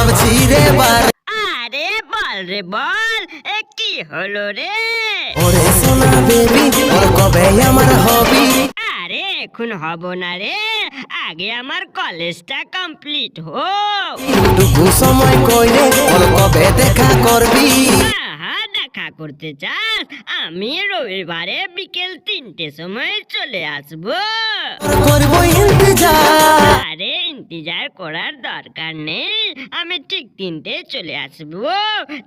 ভাবছি রে বার আরে বল রে বল এ কি হলো রে? ওরে সোনা বেবি ওর কবে আমার হবি? আরে এখন হব না রে আগে আমার কলেজটা কমপ্লিট হোক। টুকু সময় কইরে ওর কবে দেখা করবি? দেখা করতে চাস? আমি রবিবারে বিকেল তিনটে সময় চলে আসব। করব ইন্তজার। আরে ইন্তজার করার দরকার নেই। আমি ঠিক তিনটে চলে আসব।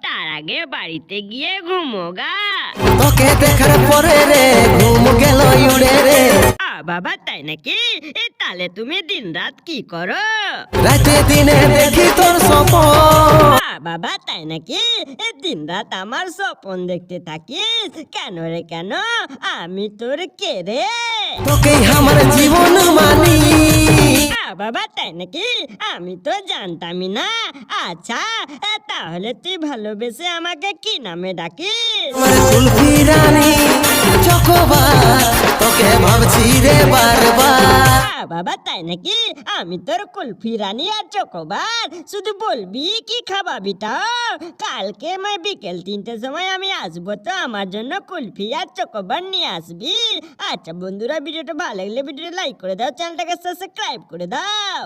তার আগে বাড়িতে গিয়ে ঘুমোগা তোকে দেখার পরে রে ঘুম গেল উড়ে রে। বাবা তাই নাকি? এ তাহলে তুমি দিন রাত কি করো? রাতে দিনে দেখি তোর স্বপন। বাবা তাই নাকি? এ দিন রাত আমার স্বপন দেখতে থাকিস? কেন রে কেন? আমি তোর কে রে? তোকেই আমার জীবন আ বাবা তাই নাকি? আমি তো জানতামই না। আচ্ছা তাহলে তুই ভালোবেসে আমাকে কি নামে ডাকিস? বাবা তাই নাকি? আমি তোর কুলফি রানী আর চকোবার। শুধু বলবি কি খাবাবি তাও কালকে আমি বিকেল তিনটের সময় আমি আসব তো, আমার জন্য কুলফি আর চকোবার নিয়ে আসবি। আচ্ছা বন্ধুরা, ভিডিওটা ভালো লাগলে ভিডিওটা লাইক করে দাও, চ্যানেলটাকে সাবস্ক্রাইব করে দাও।